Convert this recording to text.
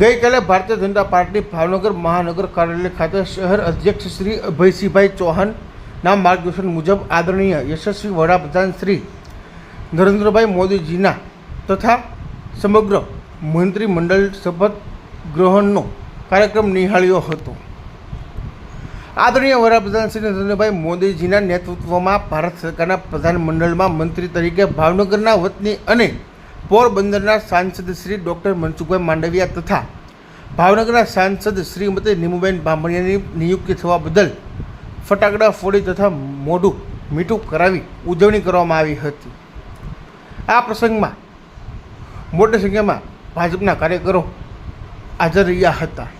ગઈકાલે ભારતીય જનતા પાર્ટી ભાવનગર મહાનગર કાર્યાલય ખાતે શહેર અધ્યક્ષ શ્રી અભયસિંહભાઈ ચૌહાણના માર્ગદર્શન મુજબ આદરણીય યશસ્વી વડાપ્રધાન શ્રી નરેન્દ્રભાઈ મોદીજીના તથા સમગ્ર મંત્રીમંડળ શપથ ગ્રહણનો કાર્યક્રમ નિહાળ્યો હતો. આદરણીય વડાપ્રધાન શ્રી નરેન્દ્રભાઈ મોદીજીના નેતૃત્વમાં ભારત સરકારના પ્રધાનમંડળમાં મંત્રી તરીકે ભાવનગરના વતની અને પોરબંદરના સાંસદ શ્રી ડૉક્ટર મનસુખભાઈ માંડવિયા તથા ભાવનગરના સાંસદ શ્રીમતી નીમુબેન બામણિયાની નિયુક્તિ થવા બદલ ફટાકડા ફોડી તથા મોઢું મીઠું કરાવી ઉજવણી કરવામાં આવી હતી. આ પ્રસંગમાં મોટી સંખ્યામાં ભાજપના કાર્યકરો હાજર રહ્યા હતા.